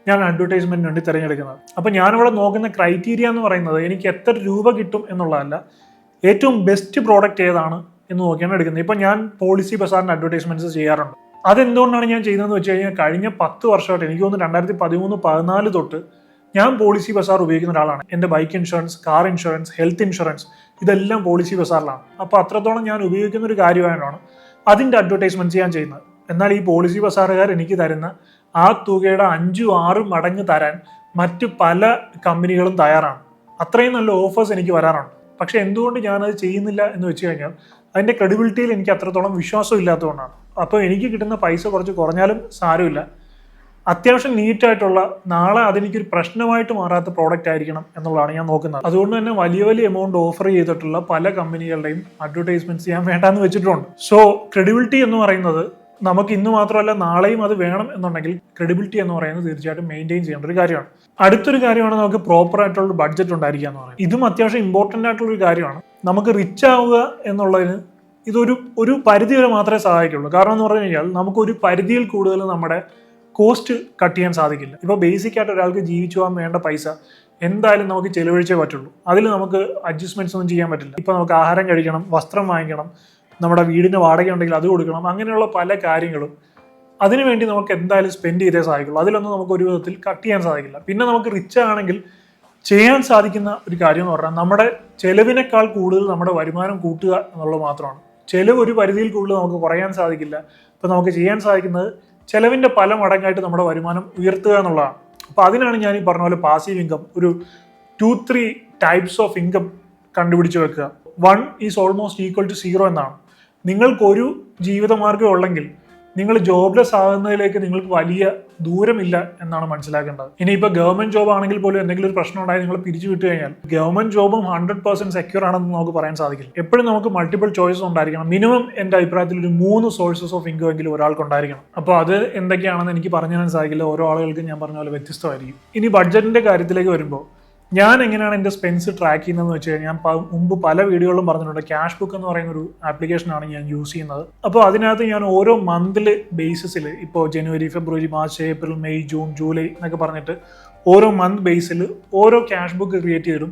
ഞാൻ അഡ്വർടൈസ്മെന്റിന് വേണ്ടി തിരഞ്ഞെടുക്കുന്നത്. അപ്പോൾ ഞാനിവിടെ നോക്കുന്ന ക്രൈറ്റീരിയ എന്ന് പറയുന്നത് എനിക്ക് എത്ര രൂപ കിട്ടും എന്നുള്ളതല്ല ഏറ്റവും ബെസ്റ്റ് പ്രോഡക്റ്റ് ഏതാണ് എന്ന് നോക്കിയാണ് എടുക്കുന്നത്. ഇപ്പൊ ഞാൻ പോളിസി ബസാറിന്റെ അഡ്വർടൈസ്മെന്റ്സ് ചെയ്യാറുണ്ട്. അതെന്തുകൊണ്ടാണ് ഞാൻ ചെയ്യുന്നതെന്ന് വെച്ച് കഴിഞ്ഞാൽ കഴിഞ്ഞ പത്ത് വർഷമായിട്ട് എനിക്ക് തോന്നുന്നു രണ്ടായിരത്തി പതിമൂന്ന് പതിനാല് തൊട്ട് ഞാൻ പോളിസി ബസാർ ഉപയോഗിക്കുന്ന ഒരാളാണ്. എന്റെ bike insurance car insurance health insurance ഇതെല്ലാം പോളിസി ബസാറിലാണ് അപ്പോൾ അത്രത്തോളം ഞാൻ ഉപയോഗിക്കുന്ന ഒരു കാര്യമായതാണ് അതിന്റെ അഡ്വർടൈസ്മെന്റ്സ് ഞാൻ ചെയ്യുന്നത്. എന്നാൽ ഈ പോളിസി ബസാറുകാർ എനിക്ക് തരുന്ന ആ തുകയുടെ അഞ്ചും ആറും മടങ്ങ് തരാൻ മറ്റ് പല കമ്പനികളും തയ്യാറാണ്. അത്രയും നല്ല ഓഫേഴ്സ് എനിക്ക് വരാറുണ്ട്. പക്ഷെ എന്തുകൊണ്ട് ഞാനത് ചെയ്യുന്നില്ല എന്ന് വെച്ച് കഴിഞ്ഞാൽ അതിന്റെ ക്രെഡിബിലിറ്റിയിൽ എനിക്ക് അത്രത്തോളം വിശ്വാസം ഇല്ലാത്തതുകൊണ്ടാണ്. അപ്പോൾ എനിക്ക് കിട്ടുന്ന പൈസ കുറച്ച് കുറഞ്ഞാലും സാരമില്ല. അത്യാവശ്യം നീറ്റായിട്ടുള്ള നാളെ അതെനിക്കൊരു പ്രശ്നമായിട്ട് മാറാത്ത പ്രോഡക്റ്റ് ആയിരിക്കണം എന്നുള്ളതാണ് ഞാൻ നോക്കുന്നത്. അതുകൊണ്ട് തന്നെ വലിയ വലിയ എമൗണ്ട് ഓഫർ ചെയ്തിട്ടുള്ള പല കമ്പനികളുടെയും അഡ്വർടൈസ്മെന്റ്സ് ഞാൻ വേണ്ടാന്ന് വെച്ചിട്ടുണ്ട്. സോ ക്രെഡിബിലിറ്റി എന്ന് പറയുന്നത് നമുക്ക് ഇന്ന് മാത്രമല്ല നാളെയും അത് വേണം എന്നുണ്ടെങ്കിൽ ക്രെഡിബിലിറ്റി എന്ന് പറയുന്നത് തീർച്ചയായിട്ടും മെയിന്റെയിൻ ചെയ്യേണ്ട ഒരു കാര്യമാണ്. അടുത്തൊരു കാര്യമാണ് നമുക്ക് പ്രോപ്പർ ആയിട്ടുള്ള ബഡ്ജറ്റ് ഉണ്ടായിരിക്കുക എന്ന് പറയുന്നത്. ഇതും അത്യാവശ്യം ഇമ്പോർട്ടന്റ് ആയിട്ടുള്ള ഒരു കാര്യമാണ്. നമുക്ക് റിച്ച് ആവുക എന്നുള്ളതിന് ഇതൊരു ഒരു പരിധി വരെ മാത്രമേ സഹായിക്കുള്ളൂ. കാരണം എന്ന് പറഞ്ഞു കഴിഞ്ഞാൽ നമുക്ക് ഒരു പരിധിയിൽ കൂടുതൽ നമ്മുടെ കോസ്റ്റ് കട്ട് ചെയ്യാൻ സാധിക്കില്ല. ഇപ്പോൾ ബേസിക് ആയിട്ട് ഒരാൾക്ക് ജീവിച്ചു പോകാൻ വേണ്ട പൈസ എന്തായാലും നമുക്ക് ചെലവഴിച്ചേ പറ്റുള്ളൂ. അതിൽ നമുക്ക് അഡ്ജസ്റ്റ്മെന്റ്സ് ഒന്നും ചെയ്യാൻ പറ്റില്ല. ഇപ്പോൾ നമുക്ക് ആഹാരം കഴിക്കണം വസ്ത്രം വാങ്ങിക്കണം നമ്മുടെ വീടിന് വാടക ഉണ്ടെങ്കിൽ അത് കൊടുക്കണം. അങ്ങനെയുള്ള പല കാര്യങ്ങളും അതിനുവേണ്ടി നമുക്ക് എന്തായാലും സ്പെൻഡ് ചെയ്തേ സാധിക്കുള്ളൂ. അതിലൊന്നും നമുക്ക് ഒരു വിധത്തിൽ കട്ട് ചെയ്യാൻ സാധിക്കില്ല. പിന്നെ നമുക്ക് റിച്ച് ആണെങ്കിൽ ചെയ്യാൻ സാധിക്കുന്ന ഒരു കാര്യം എന്ന് പറഞ്ഞാൽ നമ്മുടെ ചെലവിനേക്കാൾ കൂടുതൽ നമ്മുടെ വരുമാനം കൂട്ടുക എന്നുള്ളത് മാത്രമാണ്. ചെലവ് ഒരു പരിധിയിൽ കൂടുതൽ നമുക്ക് കുറയാൻ സാധിക്കില്ല. ഇപ്പം നമുക്ക് ചെയ്യാൻ സാധിക്കുന്നത് ചെലവിന്റെ പല മടങ്ങായിട്ട് നമ്മുടെ വരുമാനം ഉയർത്തുക എന്നുള്ളതാണ്. അപ്പോൾ അതിനാണ് ഞാൻ ഈ പറഞ്ഞ പോലെ പാസീവ് ഇൻകം ഒരു two three types of income കണ്ടുപിടിച്ച് വെക്കുക. One is almost equal to zero എന്നാണ്. നിങ്ങൾക്കൊരു ജീവിതമാർഗം ഉള്ളെങ്കിൽ നിങ്ങൾ ജോബ്ലെസ് ആകുന്നതിലേക്ക് നിങ്ങൾക്ക് വലിയ ദൂരമില്ല എന്നാണ് മനസ്സിലാക്കേണ്ടത്. ഇനിയിപ്പോൾ ഗവൺമെന്റ് ജോബ് ആണെങ്കിൽ പോലും എന്തെങ്കിലും ഒരു പ്രശ്നം ഉണ്ടായി നിങ്ങൾ പിരിച്ചു വിട്ടു കഴിഞ്ഞാൽ ഗവൺമെന്റ് ജോബും ഹൺഡ്രഡ് പെർസെന്റ് സെക്യൂർ ആണെന്ന് നമുക്ക് പറയാൻ സാധിക്കില്ല. എപ്പോഴും നമുക്ക് മൾട്ടിപ്പിൾ ചോയ്സസ് ഉണ്ടായിരിക്കണം. മിനിമം എന്റെ അഭിപ്രായത്തിൽ ഒരു മൂന്ന് സോഴ്സസ് ഓഫ് ഇൻകം എങ്കിലും ഒരാൾക്ക് ഉണ്ടായിരിക്കണം. അപ്പോൾ അത് എന്തൊക്കെയാണെന്ന് എനിക്ക് പറഞ്ഞു തരാൻ സാധിക്കില്ല. ഓരോ ആളുകൾക്കും ഞാൻ പറഞ്ഞ പോലെ വ്യത്യസ്തമായിരിക്കും. ഇനി ബഡ്ജറ്റിന്റെ കാര്യത്തിലേക്ക് വരുമ്പോൾ ഞാൻ എങ്ങനെയാണ് എന്റെ സ്പെൻസ് ട്രാക്ക് ചെയ്യുന്നതെന്ന് വെച്ച് കഴിഞ്ഞാൽ ഞാൻ മുമ്പ് പല വീഡിയോകളും പറഞ്ഞിട്ടുണ്ട്. ക്യാഷ് ബുക്ക് എന്ന് പറയുന്ന ഒരു ആപ്ലിക്കേഷനാണ് ഞാൻ യൂസ് ചെയ്യുന്നത്. അപ്പോൾ അതിനകത്ത് ഞാൻ ഓരോ മന്തിൽ ബേസിസിൽ ഇപ്പോൾ ജനുവരി ഫെബ്രുവരി March April May June July എന്നൊക്കെ പറഞ്ഞിട്ട് ഓരോ മന്ത് ബേസിൽ ഓരോ ക്യാഷ് ബുക്ക് ക്രിയേറ്റ് ചെയ്തിടും.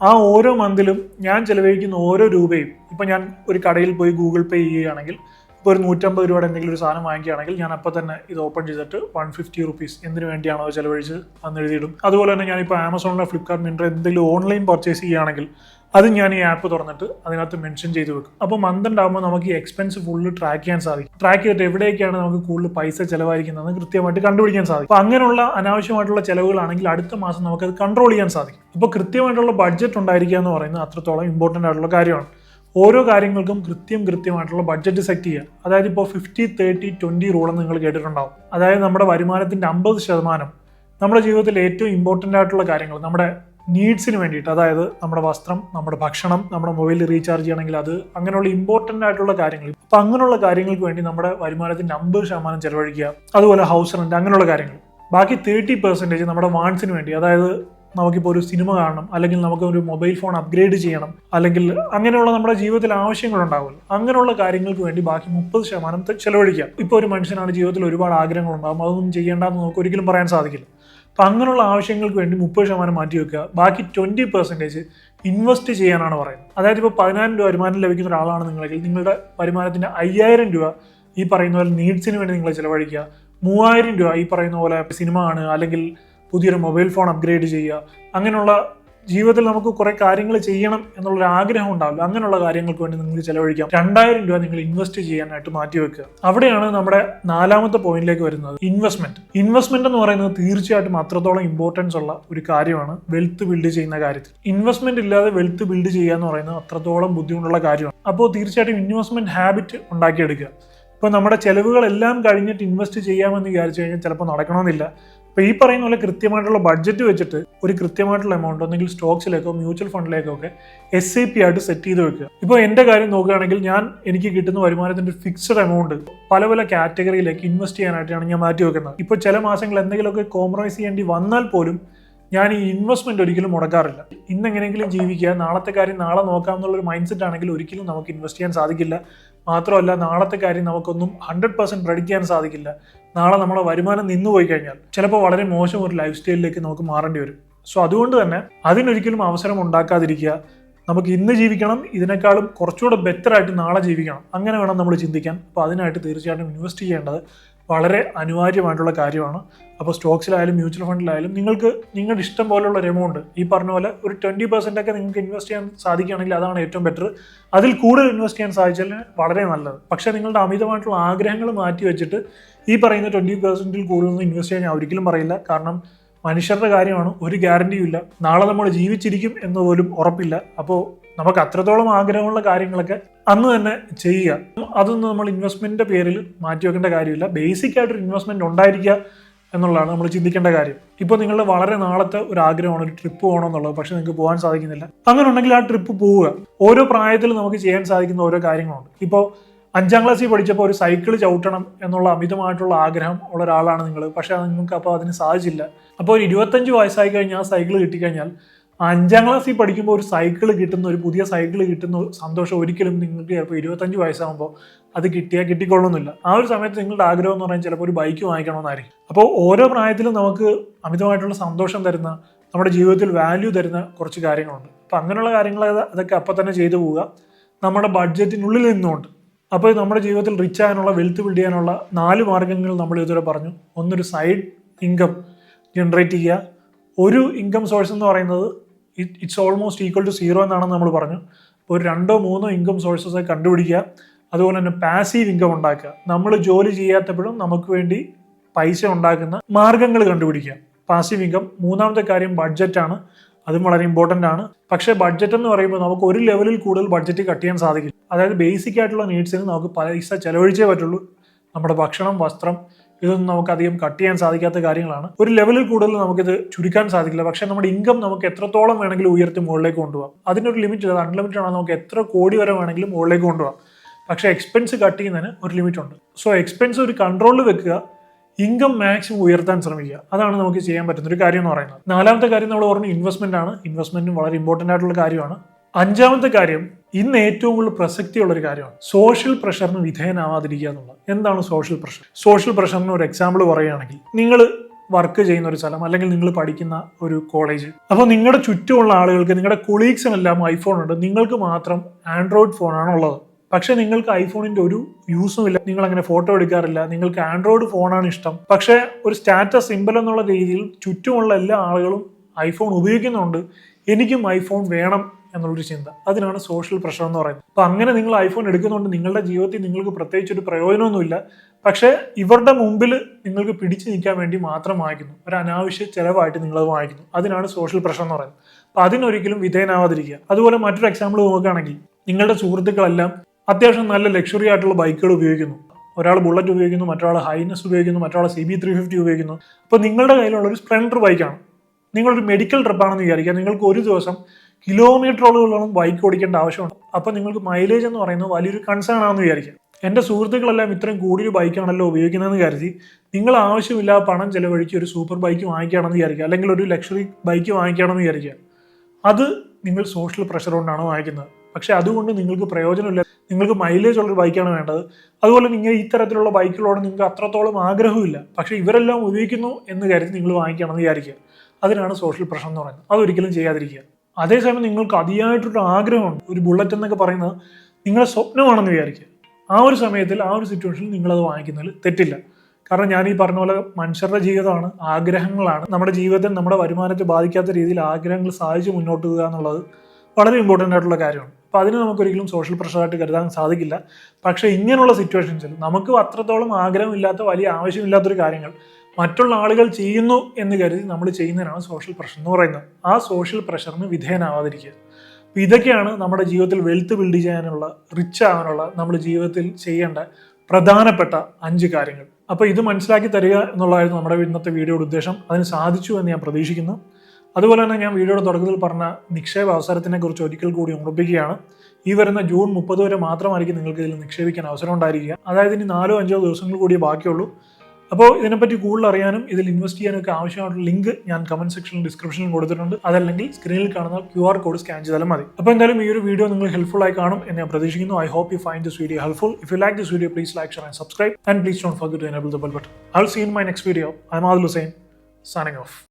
ആ ഓരോ മന്തിലും ഞാൻ ചിലവഴിക്കുന്ന ഓരോ രൂപയും ഇപ്പം ഞാൻ ഒരു കടയിൽ പോയി ഗൂഗിൾ പേ ചെയ്യുകയാണെങ്കിൽ ഇപ്പോൾ ഒരു നൂറ്റമ്പത് രൂപയുടെ എന്തെങ്കിലും ഒരു സാധനം വാങ്ങിക്കുകയാണെങ്കിൽ ഞാൻ അപ്പോൾ തന്നെ ഇത് ഓപ്പൺ ചെയ്തിട്ട് വൺ ഫിഫ്റ്റി റുപ്പീസ് എന്തിനു വേണ്ടിയാണോ ചിലവഴിച്ച് അന്ന് എഴുതിയിടും അതുപോലെ തന്നെ ഞാനിപ്പോൾ ആമസോണിലെ ഫ്ലിപ്കാർട്ട് മിൻട്രോ എന്തെങ്കിലും ഓൺലൈൻ പർച്ചേസ് ചെയ്യുകയാണെങ്കിൽ അത് ഞാൻ ഈ ആപ്പ് തുറന്നിട്ട് അതിനകത്ത് മെൻഷൻ ചെയ്ത് വെക്കും. അപ്പോൾ മന്ത് ഉണ്ടാകുമ്പോൾ നമുക്ക് ഈ എക്സ്പെൻസ് ഫുള്ള് ട്രാക്ക് ചെയ്യാൻ സാധിക്കും. ട്രാക്ക് ചെയ്തിട്ട് എവിടേക്കാണ് നമുക്ക് കൂടുതൽ പൈസ ചിലവായിരിക്കുന്നത് കൃത്യമായിട്ട് കണ്ടുപിടിക്കാൻ സാധിക്കും. അപ്പോൾ അങ്ങനെയുള്ള അനാവശ്യമായിട്ടുള്ള ചിലവുകളാണെങ്കിൽ അടുത്ത മാസം നമുക്കത് കൺട്രോൾ ചെയ്യാൻ സാധിക്കും. അപ്പോൾ കൃത്യമായിട്ടുള്ള ബഡ്ജറ്റ് ഉണ്ടായിരിക്കുക എന്ന് പറയുന്നത് അത്രത്തോളം ഇമ്പോർട്ടന്റ് ആയിട്ടുള്ള കാര്യമാണ്. ഓരോ കാര്യങ്ങൾക്കും കൃത്യം കൃത്യമായിട്ടുള്ള ബഡ്ജറ്റ് സെറ്റ് ചെയ്യുക. അതായത് ഇപ്പോൾ ഫിഫ്റ്റി തേർട്ടി ട്വന്റി റൂൾ എന്ന് നിങ്ങൾ കേട്ടിട്ടുണ്ടാവും. അതായത് നമ്മുടെ വരുമാനത്തിന്റെ അമ്പത് ശതമാനം നമ്മുടെ ജീവിതത്തിൽ ഏറ്റവും ഇമ്പോർട്ടന്റ് ആയിട്ടുള്ള കാര്യങ്ങൾ നമ്മുടെ നീഡ്സിന് വേണ്ടിയിട്ട് അതായത് നമ്മുടെ വസ്ത്രം നമ്മുടെ ഭക്ഷണം നമ്മുടെ മൊബൈൽ റീചാർജ് ചെയ്യണമെങ്കിൽ അത് അങ്ങനെയുള്ള ഇമ്പോർട്ടന്റ് ആയിട്ടുള്ള കാര്യങ്ങൾ. അപ്പം അങ്ങനെയുള്ള കാര്യങ്ങൾക്ക് വേണ്ടി നമ്മുടെ വരുമാനത്തിന്റെ അമ്പത് ശതമാനം ചെലവഴിക്കുക. അതുപോലെ ഹൗസ് റെന്റ് അങ്ങനെയുള്ള കാര്യങ്ങൾ. ബാക്കി തേർട്ടി പെർസെന്റേജ് നമ്മുടെ വാൺസിന് വേണ്ടി അതായത് നമുക്കിപ്പോൾ ഒരു സിനിമ കാണണം അല്ലെങ്കിൽ നമുക്ക് ഒരു മൊബൈൽ ഫോൺ അപ്ഗ്രേഡ് ചെയ്യണം അല്ലെങ്കിൽ അങ്ങനെയുള്ള നമ്മുടെ ജീവിതത്തിൽ ആവശ്യങ്ങളുണ്ടാവുമല്ലോ അങ്ങനെയുള്ള കാര്യങ്ങൾക്ക് വേണ്ടി ബാക്കി മുപ്പത് ശതമാനം ചെലവഴിക്കുക. ഇപ്പോൾ ഒരു മനുഷ്യനാണ് ജീവിതത്തിൽ ഒരുപാട് ആഗ്രഹങ്ങളുണ്ടാകും അതൊന്നും ചെയ്യേണ്ടെന്ന് നമുക്ക് ഒരിക്കലും പറയാൻ സാധിക്കില്ല. അപ്പം അങ്ങനെയുള്ള ആവശ്യങ്ങൾക്ക് വേണ്ടി മുപ്പത് ശതമാനം മാറ്റി വെക്കുക. ബാക്കി ട്വന്റി പെർസെന്റേജ് ഇൻവെസ്റ്റ് ചെയ്യാനാണ് പറയുന്നത്. അതായത് ഇപ്പോൾ പതിനായിരം രൂപ വരുമാനം ലഭിക്കുന്ന ഒരാളാണ് നിങ്ങളെങ്കിൽ നിങ്ങളുടെ വരുമാനത്തിന്റെ അയ്യായിരം രൂപ ഈ പറയുന്ന പോലെ നീഡ്സിന് വേണ്ടി നിങ്ങൾ ചിലവഴിക്കുക. മൂവായിരം രൂപ ഈ പറയുന്ന പോലെ സിനിമ ആണ് അല്ലെങ്കിൽ പുതിയൊരു മൊബൈൽ ഫോൺ അപ്ഗ്രേഡ് ചെയ്യുക. അങ്ങനെയുള്ള ജീവിതത്തിൽ നമുക്ക് കുറെ കാര്യങ്ങൾ ചെയ്യണം എന്നുള്ളൊരു ആഗ്രഹം ഉണ്ടാവില്ല. അങ്ങനെയുള്ള കാര്യങ്ങൾക്ക് വേണ്ടി നിങ്ങൾ ചെലവഴിക്കാം. രണ്ടായിരം രൂപ നിങ്ങൾ ഇൻവെസ്റ്റ് ചെയ്യാനായിട്ട് മാറ്റി വെക്കുക. അവിടെയാണ് നമ്മുടെ നാലാമത്തെ പോയിന്റിലേക്ക് വരുന്നത്. ഇൻവെസ്റ്റ്മെന്റ് ഇൻവെസ്റ്റ്മെന്റ് എന്ന് പറയുന്നത് തീർച്ചയായിട്ടും അത്രത്തോളം ഇമ്പോർട്ടൻസ് ഉള്ള ഒരു കാര്യമാണ്. വെൽത്ത് ബിൽഡ് ചെയ്യുന്ന കാര്യത്തിൽ. ഇൻവെസ്റ്റ്മെന്റ് ഇല്ലാതെ വെൽത്ത് ബിൽഡ് ചെയ്യുക എന്ന് പറയുന്നത് അത്രത്തോളം ബുദ്ധിമുട്ടുള്ള കാര്യമാണ്. അപ്പോൾ തീർച്ചയായിട്ടും ഇൻവെസ്റ്റ്മെന്റ് ഹാബിറ്റ് ഉണ്ടാക്കിയെടുക്കുക. ഇപ്പോൾ നമ്മുടെ ചെലവുകളെല്ലാം കഴിഞ്ഞിട്ട് ഇൻവെസ്റ്റ് ചെയ്യാമെന്ന് വിചാരിച്ചു കഴിഞ്ഞാൽ ചിലപ്പോൾ നടക്കണമെന്നില്ല. അപ്പോൾ ഈ പറയുന്ന പോലെ കൃത്യമായിട്ടുള്ള ബഡ്ജറ്റ് വെച്ചിട്ട് ഒരു കൃത്യമായിട്ടുള്ള എമൗണ്ട് ഒന്നെങ്കിൽ സ്റ്റോക്സിലേക്കോ മ്യൂച്വൽ ഫണ്ടിലേക്കോ ഒക്കെ എസ് ഐ പി ആയിട്ട് സെറ്റ് ചെയ്ത് വെക്കുക. ഇപ്പോൾ എന്റെ കാര്യം നോക്കുകയാണെങ്കിൽ ഞാൻ എനിക്ക് കിട്ടുന്ന വരുമാനത്തിന്റെ ഫിക്സഡ് എമൗണ്ട് പല പല കാറ്റഗറിയിലേക്ക് ഇൻവെസ്റ്റ് ചെയ്യാനായിട്ടാണ് ഞാൻ മാറ്റി വെക്കുന്നത്. ഇപ്പോൾ ചില മാസങ്ങൾ എന്തെങ്കിലുമൊക്കെ കോംപ്രമൈസ് ചെയ്യേണ്ടി വന്നാൽ പോലും ഞാൻ ഈ ഇൻവെസ്റ്റ്മെന്റ് ഒരിക്കലും മുടക്കാറില്ല. ഇന്ന് എങ്ങനെയെങ്കിലും ജീവിക്കുക നാളത്തെ കാര്യം നാളെ നോക്കാം എന്നുള്ളൊരു മൈൻഡ് സെറ്റ് ആണെങ്കിൽ ഒരിക്കലും നമുക്ക് ഇൻവെസ്റ്റ് ചെയ്യാൻ സാധിക്കില്ല. മാത്രമല്ല നാളത്തെ കാര്യം നമുക്കൊന്നും ഹൺഡ്രഡ് പെർസെന്റ് പ്രഡിക്റ്റ് ചെയ്യാൻ സാധിക്കില്ല. നാളെ നമ്മുടെ വരുമാനം നിന്നു പോയി കഴിഞ്ഞാൽ ചിലപ്പോൾ വളരെ മോശം ഒരു ലൈഫ് സ്റ്റൈലിലേക്ക് നമുക്ക് മാറേണ്ടി വരും. സോ അതുകൊണ്ട് തന്നെ അതിനൊരിക്കലും അവസരം ഉണ്ടാക്കാതിരിക്കുക. നമുക്ക് ഇന്ന് ജീവിക്കണം ഇതിനേക്കാളും കുറച്ചുകൂടെ ബെറ്ററായിട്ട് നാളെ ജീവിക്കണം. അങ്ങനെ വേണം നമ്മൾ ചിന്തിക്കാൻ. അപ്പോൾ അതിനായിട്ട് തീർച്ചയായിട്ടും ഇൻവെസ്റ്റ് ചെയ്യേണ്ടത് വളരെ അനിവാര്യമായിട്ടുള്ള കാര്യമാണ്. അപ്പോൾ സ്റ്റോക്സിലായാലും മ്യൂച്വൽ ഫണ്ടിലായാലും നിങ്ങൾക്ക് നിങ്ങളുടെ ഇഷ്ടം പോലുള്ള ഒരു എമൗണ്ട് ഈ പറഞ്ഞ പോലെ ഒരു ട്വന്റി പെർസെന്റ് ഒക്കെ നിങ്ങൾക്ക് ഇൻവെസ്റ്റ് ചെയ്യാൻ സാധിക്കുകയാണെങ്കിൽ അതാണ് ഏറ്റവും ബെറ്റർ അതിൽ കൂടുതൽ ഇൻവെസ്റ്റ് ചെയ്യാൻ സാധിച്ചാൽ വളരെ നല്ലത്. പക്ഷേ നിങ്ങളുടെ അമിതമായിട്ടുള്ള ആഗ്രഹങ്ങൾ മാറ്റി വെച്ചിട്ട് ഈ പറയുന്ന ട്വന്റി പെർസെന്റിൽ കൂടുതലൊന്നും ഇൻവെസ്റ്റ് ചെയ്യാൻ ഞാൻ ഒരിക്കലും പറയില്ല. കാരണം മനുഷ്യരുടെ കാര്യമാണ് ഒരു ഗ്യാരണ്ടിയും ഇല്ല. നാളെ നമ്മൾ ജീവിച്ചിരിക്കും എന്ന് പോലും ഉറപ്പില്ല. അപ്പോൾ നമുക്ക് അത്രത്തോളം ആഗ്രഹമുള്ള കാര്യങ്ങളൊക്കെ അന്ന് തന്നെ ചെയ്യുക. അതൊന്നും നമ്മൾ ഇൻവെസ്റ്റ്മെന്റിന്റെ പേരിൽ മാറ്റി വെക്കേണ്ട കാര്യമില്ല. ബേസിക് ആയിട്ടൊരു ഇൻവെസ്റ്റ്മെന്റ് ഉണ്ടായിരിക്കുക എന്നുള്ളതാണ് നമ്മൾ ചിന്തിക്കേണ്ട കാര്യം. ഇപ്പോൾ നിങ്ങളുടെ വളരെ നാളത്തെ ഒരു ആഗ്രഹമാണ് ഒരു ട്രിപ്പ് പോകണം എന്നുള്ളത്. പക്ഷേ നിങ്ങൾക്ക് പോകാൻ സാധിക്കുന്നില്ല. അങ്ങനെ ഉണ്ടെങ്കിൽ ആ ട്രിപ്പ് പോവുക. ഓരോ പ്രായത്തിൽ നമുക്ക് ചെയ്യാൻ സാധിക്കുന്ന ഓരോ കാര്യങ്ങളുണ്ട്. ഇപ്പോൾ അഞ്ചാം ക്ലാസ്സിൽ പഠിച്ചപ്പോൾ ഒരു സൈക്കിൾ ചവിട്ടണം എന്നുള്ള അമിതമായിട്ടുള്ള ആഗ്രഹം ഉള്ള ഒരാളാണ് നിങ്ങൾ പക്ഷേ നിങ്ങൾക്ക് അപ്പോൾ അതിന് സാധിച്ചില്ല. അപ്പോൾ ഒരു ഇരുപത്തഞ്ച് വയസ്സായി കഴിഞ്ഞാൽ ആ സൈക്കിൾ കിട്ടിക്കഴിഞ്ഞാൽ അഞ്ചാം ക്ലാസ്സിൽ പഠിക്കുമ്പോൾ ഒരു സൈക്കിൾ കിട്ടുന്ന ഒരു പുതിയ സൈക്കിൾ കിട്ടുന്ന സന്തോഷം ഒരിക്കലും നിങ്ങൾക്ക് ചിലപ്പോൾ ഇരുപത്തഞ്ച് വയസ്സാകുമ്പോൾ അത് കിട്ടിയാൽ കിട്ടിക്കൊള്ളുന്നില്ല. ആ ഒരു സമയത്ത് നിങ്ങളുടെ ആഗ്രഹം എന്ന് പറഞ്ഞാൽ ചിലപ്പോൾ ഒരു ബൈക്ക് വാങ്ങിക്കണമെന്നായിരിക്കും. അപ്പോൾ ഓരോ പ്രായത്തിലും നമുക്ക് അമിതമായിട്ടുള്ള സന്തോഷം തരുന്ന നമ്മുടെ ജീവിതത്തിൽ വാല്യൂ തരുന്ന കുറച്ച് കാര്യങ്ങളുണ്ട്. അപ്പോൾ അങ്ങനെയുള്ള കാര്യങ്ങൾ അതൊക്കെ അപ്പം തന്നെ ചെയ്തു പോവുക. നമ്മുടെ ബഡ്ജറ്റിനുള്ളിൽ നിന്നുകൊണ്ട്. അപ്പോൾ നമ്മുടെ ജീവിതത്തിൽ റിച്ച് ആകാനുള്ള വെൽത്ത് ബിൽഡ് ചെയ്യാനുള്ള നാല് മാർഗങ്ങൾ നമ്മൾ ഇതുവരെ പറഞ്ഞു. ഒന്നൊരു സൈഡ് ഇൻകം ജനറേറ്റ് ചെയ്യുക. ഒരു ഇൻകം സോഴ്സ് എന്ന് പറയുന്നത് it's almost equal to zero എന്നാണെന്ന് നമ്മൾ പറഞ്ഞു. അപ്പോൾ ഒരു രണ്ടോ മൂന്നോ ഇൻകം സോഴ്സസ് കണ്ടുപിടിക്കുക. അതുപോലെ തന്നെ പാസീവ് ഇൻകം ഉണ്ടാക്കുക. നമ്മൾ ജോലി ചെയ്യാത്തപ്പോഴും നമുക്ക് വേണ്ടി പൈസ ഉണ്ടാക്കുന്ന മാർഗങ്ങൾ കണ്ടുപിടിക്കുക. പാസീവ് ഇൻകം മൂന്നാമത്തെ കാര്യം ബഡ്ജറ്റാണ് അതും വളരെ ഇമ്പോർട്ടന്റ് ആണ്. പക്ഷേ ബഡ്ജറ്റ് എന്ന് പറയുമ്പോൾ നമുക്ക് ഒരു ലെവലിൽ കൂടുതൽ ബഡ്ജറ്റ് കട്ട് ചെയ്യാൻ സാധിക്കും അതായത് ബേസിക് ആയിട്ടുള്ള നീഡ്സിന് നമുക്ക് പൈസ ചെലവഴിച്ചേ പറ്റുള്ളൂ. നമ്മുടെ ഭക്ഷണം വസ്ത്രം ഇതൊന്നും നമുക്ക് അധികം കട്ട് ചെയ്യാൻ സാധിക്കാത്ത കാര്യങ്ങളാണ്. ഒരു ലെവലിൽ കൂടുതൽ നമുക്കിത് ചുരുക്കാൻ സാധിക്കില്ല. പക്ഷേ നമ്മുടെ ഇൻകം നമുക്ക് എത്രത്തോളം വേണമെങ്കിലും ഉയർത്തി മുകളിലേക്ക് കൊണ്ടുപോകാം. അതിനൊരു ലിമിറ്റ് ഇല്ല. അൺലിമിറ്റഡ് ആണ്? നമുക്ക് എത്ര കോടി വരെ വേണമെങ്കിലും മുകളിലേക്ക് കൊണ്ടുപോകാം. പക്ഷേ എക്സ്പെൻസ് കട്ട് ചെയ്യുന്നതിന് ഒരു ലിമിറ്റ് ഉണ്ട്. സോ എക്സ്പെൻസ് ഒരു കൺട്രോളിൽ വെക്കുക ഇൻകം മാക്സിമം ഉയർത്താൻ ശ്രമിക്കുക. അതാണ് നമുക്ക് ചെയ്യാൻ പറ്റുന്ന ഒരു കാര്യം എന്ന് പറയുന്നത്. നാലാമത്തെ കാര്യം നമ്മൾ പറഞ്ഞു ഇൻവെസ്റ്റ്മെന്റ് ആണ്. ഇൻവെസ്റ്റ്മെന്റും വളരെ ഇമ്പോർട്ടന്റ് ആയിട്ടുള്ള കാര്യമാണ്. അഞ്ചാമത്തെ കാര്യം ഇന്ന് ഏറ്റവും കൂടുതൽ പ്രസക്തിയുള്ള ഒരു കാര്യമാണ് സോഷ്യൽ പ്രഷറിന് വിധേയനാവാതിരിക്കുക എന്നുള്ളത്. എന്താണ് സോഷ്യൽ പ്രഷർ സോഷ്യൽ പ്രഷറിന് ഒരു എക്സാമ്പിൾ പറയുകയാണെങ്കിൽ നിങ്ങൾ വർക്ക് ചെയ്യുന്ന ഒരു സ്ഥലം അല്ലെങ്കിൽ നിങ്ങൾ പഠിക്കുന്ന ഒരു കോളേജ് അപ്പോൾ നിങ്ങളുടെ ചുറ്റുമുള്ള ആളുകൾക്ക് നിങ്ങളുടെ കൊളീഗ്സിനെല്ലാം ഐഫോൺ ഉണ്ട്. നിങ്ങൾക്ക് മാത്രം ആൻഡ്രോയിഡ് ഫോണാണ് ഉള്ളത്. പക്ഷേ നിങ്ങൾക്ക് ഐഫോണിന്റെ ഒരു യൂസും ഇല്ല. നിങ്ങൾ അങ്ങനെ ഫോട്ടോ എടുക്കാറില്ല. നിങ്ങൾക്ക് ആൻഡ്രോയിഡ് ഫോണാണ് ഇഷ്ടം. പക്ഷേ ഒരു സ്റ്റാറ്റസ് സിമ്പിൾ എന്നുള്ള രീതിയിൽ ചുറ്റുമുള്ള എല്ലാ ആളുകളും ഐഫോൺ ഉപയോഗിക്കുന്നുണ്ട്. എനിക്കും ഐഫോൺ വേണം എന്നുള്ളൊരു ചിന്ത. അതിനാണ് സോഷ്യൽ പ്രഷർ എന്ന് പറയുന്നത്. അപ്പൊ അങ്ങനെ നിങ്ങൾ ഐഫോൺ എടുക്കുന്നതുകൊണ്ട് നിങ്ങളുടെ ജീവിതത്തിൽ നിങ്ങൾക്ക് പ്രത്യേകിച്ച് ഒരു പ്രയോജനമൊന്നുമില്ല. പക്ഷേ ഇവരുടെ മുമ്പിൽ നിങ്ങൾക്ക് പിടിച്ചു നിൽക്കാൻ വേണ്ടി മാത്രം വാങ്ങിക്കുന്നു ഒരു അനാവശ്യ ചെലവായിട്ട് നിങ്ങളത് വാങ്ങിക്കുന്നു അതിനാണ് സോഷ്യൽ പ്രഷർ എന്ന് പറയുന്നത്. അപ്പൊ അതിനൊരിക്കലും വിധേയനാവാതിരിക്കുക. അതുപോലെ മറ്റൊരു എക്സാമ്പിൾ നോക്കുകയാണെങ്കിൽ നിങ്ങളുടെ സുഹൃത്തുക്കളെല്ലാം അത്യാവശ്യം നല്ല ലക്ഷറി ആയിട്ടുള്ള ബൈക്കുകൾ ഉപയോഗിക്കുന്നു. ഒരാൾ ബുള്ളറ്റ് ഉപയോഗിക്കുന്നു മറ്റൊരാൾ ഹൈനസ് ഉപയോഗിക്കുന്നു മറ്റൊരാൾ സി ബി ത്രീ ഫിഫ്റ്റി ഉപയോഗിക്കുന്നു. അപ്പോൾ നിങ്ങളുടെ കയ്യിലുള്ള ഒരു സ്പ്ലെൻഡർ ബൈക്കാണ് നിങ്ങളൊരു മെഡിക്കൽ ട്രിപ്പാണെന്ന് വിചാരിക്കുക. നിങ്ങൾക്ക് ഒരു ദിവസം കിലോമീറ്ററോളം ബൈക്ക് ഓടിക്കേണ്ട ആവശ്യമുണ്ട്. അപ്പോൾ നിങ്ങൾക്ക് മൈലേജ് എന്ന് പറയുന്നത് വലിയൊരു കൺസേൺ ആണെന്ന് വിചാരിക്കാം. എന്റെ സുഹൃത്തുക്കളെല്ലാം ഇത്രയും കൂടിയൊരു ബൈക്കാണല്ലോ ഉപയോഗിക്കുന്നതെന്ന് കരുതി നിങ്ങൾ ആവശ്യമില്ല പണം ചിലവഴിച്ച് ഒരു സൂപ്പർ ബൈക്ക് വാങ്ങിക്കുകയാണെന്ന് വിചാരിക്കുക. അല്ലെങ്കിൽ ഒരു ലക്ഷറി ബൈക്ക് വാങ്ങിക്കുകയാണെന്ന് വിചാരിക്കുക. അത് നിങ്ങൾ സോഷ്യൽ പ്രഷർ കൊണ്ടാണ് വാങ്ങിക്കുന്നത്. പക്ഷേ അതുകൊണ്ട് നിങ്ങൾക്ക് പ്രയോജനമില്ല. നിങ്ങൾക്ക് മൈലേജ് ഉള്ളൊരു ബൈക്കാണ് വേണ്ടത്. അതുപോലെ നിങ്ങൾ ഇത്തരത്തിലുള്ള തരത്തിലുള്ള ബൈക്കുകളോട് നിങ്ങൾക്ക് അത്രത്തോളം ആഗ്രഹമില്ല പക്ഷേ ഇവരെല്ലാം ഉപയോഗിക്കുന്നു എന്ന് കരുതി നിങ്ങൾ വാങ്ങിക്കുകയാണെന്ന് വിചാരിക്കുക. അതിനാണ് സോഷ്യൽ പ്രഷർ എന്ന് പറയുന്നത്. അതൊരിക്കലും ചെയ്യാതിരിക്കുക. അതേസമയം നിങ്ങൾക്ക് അതിയായിട്ടൊരു ആഗ്രഹമുണ്ട്. ഒരു ബുള്ളറ്റ് എന്നൊക്കെ പറയുന്നത് നിങ്ങളുടെ സ്വപ്നമാണെന്ന് വിചാരിക്കുക. ആ ഒരു സമയത്തിൽ ആ ഒരു സിറ്റുവേഷനിൽ നിങ്ങളത് വാങ്ങിക്കുന്നതിൽ തെറ്റില്ല. കാരണം ഞാൻ ഈ പറഞ്ഞ പോലെ മനുഷ്യരുടെ ജീവിതമാണ് ആഗ്രഹങ്ങളാണ്. നമ്മുടെ ജീവിതത്തെ നമ്മുടെ വരുമാനത്തെ ബാധിക്കാത്ത രീതിയിൽ ആഗ്രഹങ്ങൾ സാധിച്ച് മുന്നോട്ട് പോകുക എന്നുള്ളത് വളരെ ഇമ്പോർട്ടന്റ് ആയിട്ടുള്ള കാര്യമാണ്. അപ്പോൾ അതിന് നമുക്കൊരിക്കലും സോഷ്യൽ പ്രഷറായിട്ട് കരുതാൻ സാധിക്കില്ല. പക്ഷേ ഇങ്ങനെയുള്ള സിറ്റുവേഷൻസിൽ നമുക്ക് അത്രത്തോളം ആഗ്രഹമില്ലാത്ത വലിയ ആവശ്യമില്ലാത്തൊരു കാര്യങ്ങൾ മറ്റുള്ള ആളുകൾ ചെയ്യുന്നു എന്ന് കരുതി നമ്മൾ ചെയ്യുന്നതിനാണ് സോഷ്യൽ പ്രഷർ എന്ന് പറയുന്നത്. ആ സോഷ്യൽ പ്രഷറിന് വിധേയനാവാതിരിക്കുക. അപ്പം ഇതൊക്കെയാണ് നമ്മുടെ ജീവിതത്തിൽ വെൽത്ത് ബിൽഡ് ചെയ്യാനുള്ള റിച്ച് ആവാനുള്ള നമ്മൾ ജീവിതത്തിൽ ചെയ്യേണ്ട പ്രധാനപ്പെട്ട അഞ്ച് കാര്യങ്ങൾ. അപ്പോൾ ഇത് മനസ്സിലാക്കി തരിക എന്നുള്ളതായിരുന്നു നമ്മുടെ ഇന്നത്തെ വീഡിയോയുടെ ഉദ്ദേശം. അതിന് സാധിച്ചു എന്ന് ഞാൻ പ്രതീക്ഷിക്കുന്നു. അതുപോലെ തന്നെ ഞാൻ വീഡിയോയുടെ തുടക്കത്തിൽ പറഞ്ഞ നിക്ഷേപ അവസരത്തിനെ കുറിച്ച് ഒരിക്കൽ കൂടി ഓർമ്മിപ്പിക്കുകയാണ്. ഈ വരുന്ന ജൂൺ മുപ്പത് വരെ മാത്രമായിരിക്കും നിങ്ങൾക്ക് ഇതിൽ നിക്ഷേപിക്കാൻ അവസരം ഉണ്ടായിരിക്കുക. അതായത് ഇനി നാലോ അഞ്ചോ ദിവസങ്ങൾ കൂടിയേ ബാക്കിയുള്ളൂ. അപ്പോൾ ഇതിനെപ്പറ്റി കൂടുതൽ അറിയാനും ഇതിൽ ഇൻവെസ്റ്റ് ചെയ്യാനൊക്കെ ആവശ്യമായിട്ടുള്ള ലിങ്ക് ഞാൻ കമന്റ് സെക്ഷനിൽ ഡിസ്ക്രിപ്ഷനിൽ കൊടുത്തിട്ടുണ്ട്. അതല്ലെങ്കിൽ സ്ക്രീനിൽ കാണുന്ന ക്യു ആർ കോഡ് സ്കാൻ ചെയ്താലും മതി. അപ്പോൾ എന്തായാലും ഈ ഒരു വീഡിയോ നിങ്ങൾ ഹെൽപ്ഫുൾ ആയി കാണും എന്ന് ഞാൻ പ്രതീക്ഷിക്കുന്നു. I hope you find this video helpful if you like this video please like share and subscribe and please don't forget to enable the bell button I will see in my next video I Mal Hussain signing off.